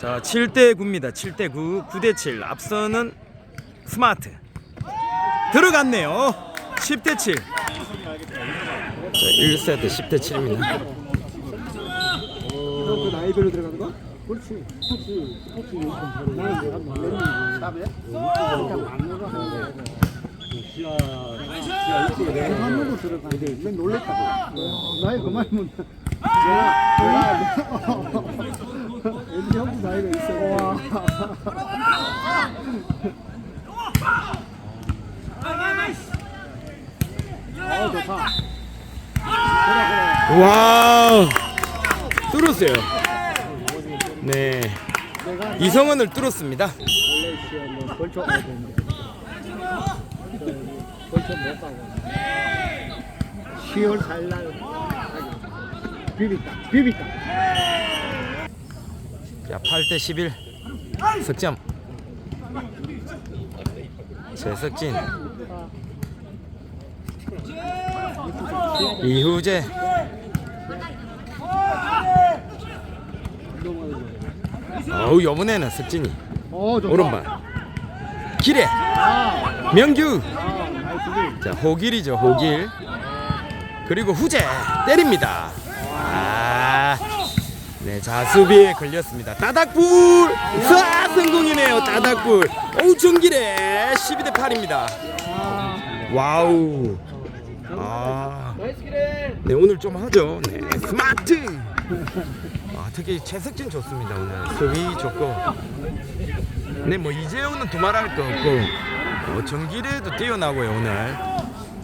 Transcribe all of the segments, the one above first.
자, 7대 9입니다. 7대 9, 9대 7. 앞서는 스마트. 들어갔네요. 10대 7. 자, 1세트 10대 7입니다. 그 나이별로 들어가는 거? 그렇지. 그렇지. 그렇지. 나는 내가 놀랬는데. 답이야? 지하, 지하 이쪽에 내가 한 번도 들어가는데 맨 놀랬다고. 나이 그만이면 내가, 내가, 형도 나이가 있어. 아, 좋다. 그래, 그래. 와! 뚫었어요. 네. 이성원을 뚫었습니다. 원래 시험은 벌초 가야 되는데 벌초 못 가고 10월 4일 날 비비다 비비다 자, 8대 11. 석점. 최석진. 이후재. 어우, 요번에는 석진이. 어 오른발. 기래. 아, 명규. 자, 호길이죠, 호길. 그리고 후재 때립니다. 아, 네, 자 수비에 걸렸습니다. 따닥불, 사 성공이네요. 따닥불. 오 정길에 12대 8입니다. 와우. 아, 네 오늘 좀 하죠. 네, 스마트. 아, 특히 최석진 좋습니다 오늘 수비 좋고. 네, 뭐 이재용은 두말할 거 없고 어, 정길에도 뛰어나고요 오늘.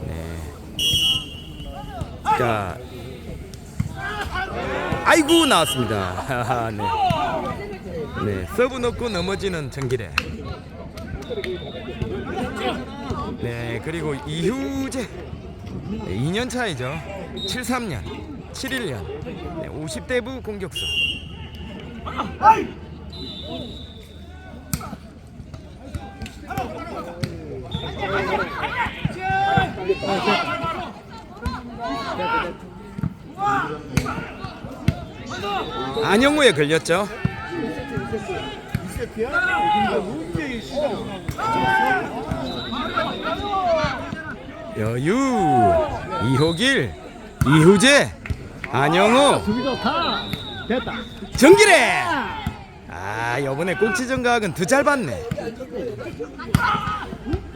네. 자, 아이고 나왔습니다. 네. 네, 서브 넣고 넘어지는 정길에. 네, 그리고 이후재. 네, 2년 차이죠. 73년, 71년. 네, 50대부 공격수. 안영우에 걸렸죠. 여유, 이호길, 이후재, 안영우, 정길에. 아, 이번에 꼭지정각은 더 잘 봤네.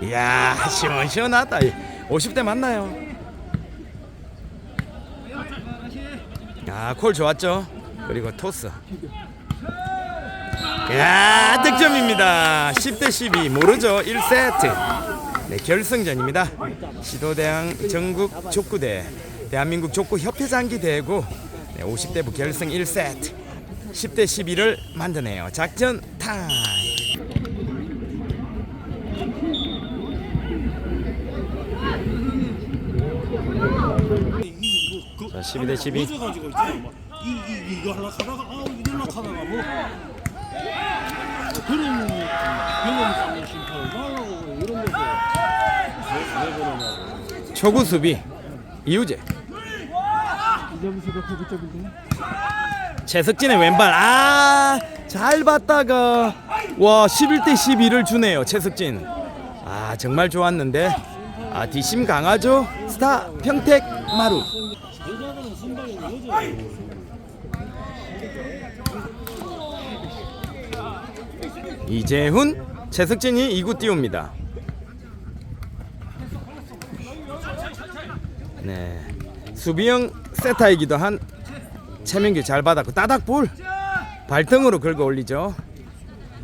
이야, 시원시원하다. 50대 맞나요? 아, 콜 좋았죠? 그리고 토스. 야, 득점입니다. 10대 12 모르죠? 1세트. 네, 결승전입니다. 시도대항 전국 족구대 대한민국 족구 협회장기 대고 네, 50대부 결승 1세트 10대 11을 만드네요. 작전 타임. 자, 12 대 12. 가지고 있잖아. 막 이, 이, 이거 하려고 하다가, 아, 이거 하려고 하다가 뭐. 뭐 그런 경험 쌓는 심판을 하려고 이런 데서 왜, 왜 그러냐고. 초구 수비 이우재 이점수가 최석진의 왼발 아잘 봤다가 와 11대 12를 주네요 최석진 아 정말 좋았는데 아 뒷심 강하죠 스타 평택 마루 이재훈 최석진이 2구 띄웁니다. 네. 수비형 세타이기도 한 최명규 잘 받았고 따닥볼. 발등으로 긁어 올리죠.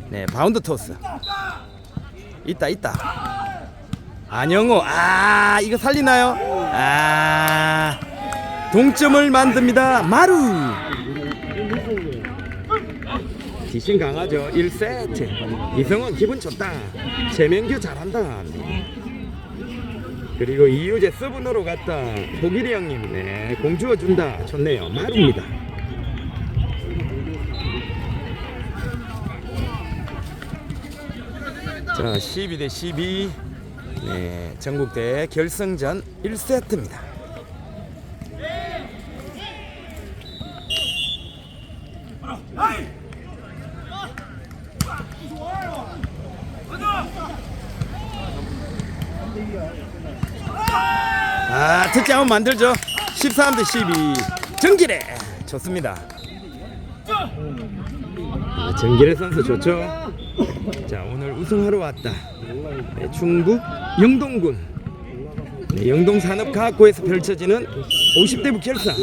네 바운드 토스. 있다 있다. 안영호 아 이거 살리나요? 아 동점을 만듭니다. 마루. 뒷심 강하죠. 1세트. 이성원 기분 좋다. 최명규 잘한다. 네. 그리고 이유재 서브너로 갔다. 호길이 형님. 네 공 주어준다. 좋네요. 마루입니다. 자 12 대 12 네, 전국대 결승전 1세트입니다 터치아웃 만들죠. 13 대 12 정기래. 좋습니다. 네, 정기래 선수 좋죠? 자 오늘 우승하러 왔다. 네, 충북 영동군. 네, 영동 산업과학고에서 펼쳐지는 50대부 결산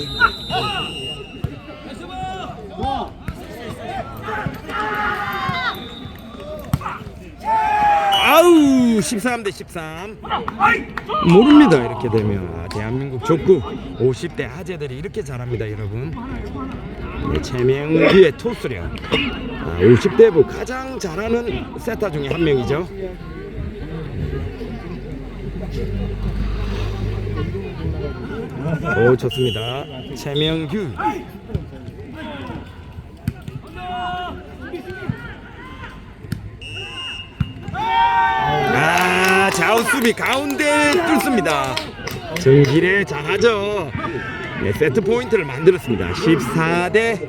아우 13대 13 모릅니다 이렇게 되면. 아, 대한민국 족구 50대 아재들이 이렇게 잘합니다 여러분. 네, 최명규의 토수령. 아, 50대 부 가장 잘하는 세타 중에 한 명이죠. 오 좋습니다. 최명규 아 좌우 수비 가운데 뚫습니다. 정길에 잘하죠. 네, 세트 포인트를 만들었습니다. 14대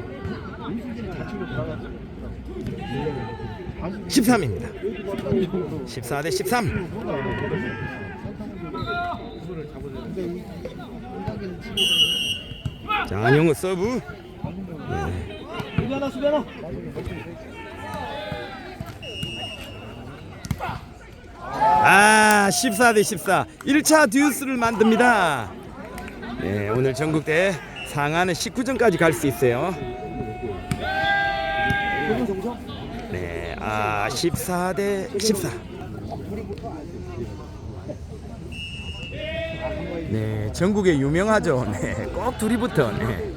13입니다. 14대 13 자, 안영우 서브. 수비하나 아, 14 대 14. 1차 듀스를 만듭니다. 네, 오늘 전국대 상하는 19점까지 갈 수 있어요. 네, 아, 14 대 14. 네, 전국에 유명하죠. 네, 꼭 둘이부터. 네.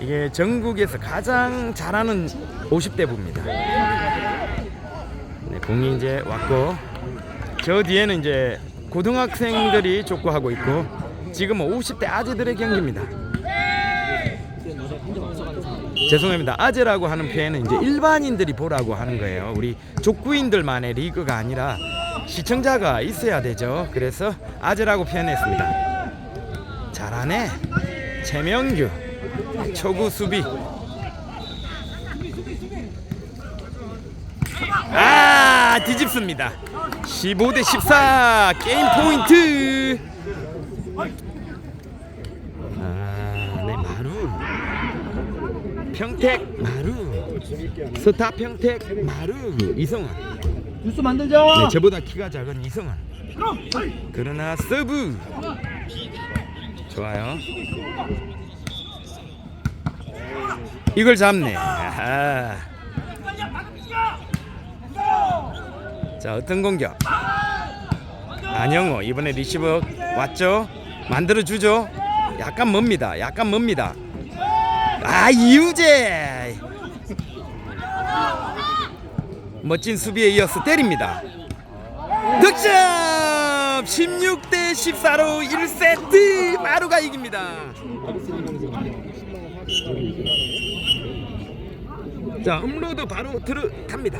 이게 전국에서 가장 잘하는 50대 부입니다. 네, 공이 이제 왔고 저 뒤에는 이제 고등학생들이 족구하고 있고 지금은 50대 아재들의 경기입니다. 죄송합니다. 아재라고 하는 표현은 이제 일반인들이 보라고 하는 거예요. 우리 족구인들만의 리그가 아니라 시청자가 있어야 되죠. 그래서 아재라고 표현했습니다. 잘하네. 최명규 초구 수비. 아 뒤집습니다. 15 대 14 게임 포인트. 아네 마루 평택 마루 스타 평택 마루 이성환. 뉴스 만들자 네, 저보다 키가 작은 이성환. 그러나 서브 좋아요. 이걸 잡네. 아하. 자 어떤 공격? 안영호 이번에 리시버 왔죠? 만들어 주죠. 약간 멉니다. 약간 멉니다. 아 이우재 멋진 수비에 이어서 때립니다. 득점! 16대 14로 1세트 마루가 이깁니다. 자, 음로도 바로 들어갑니다.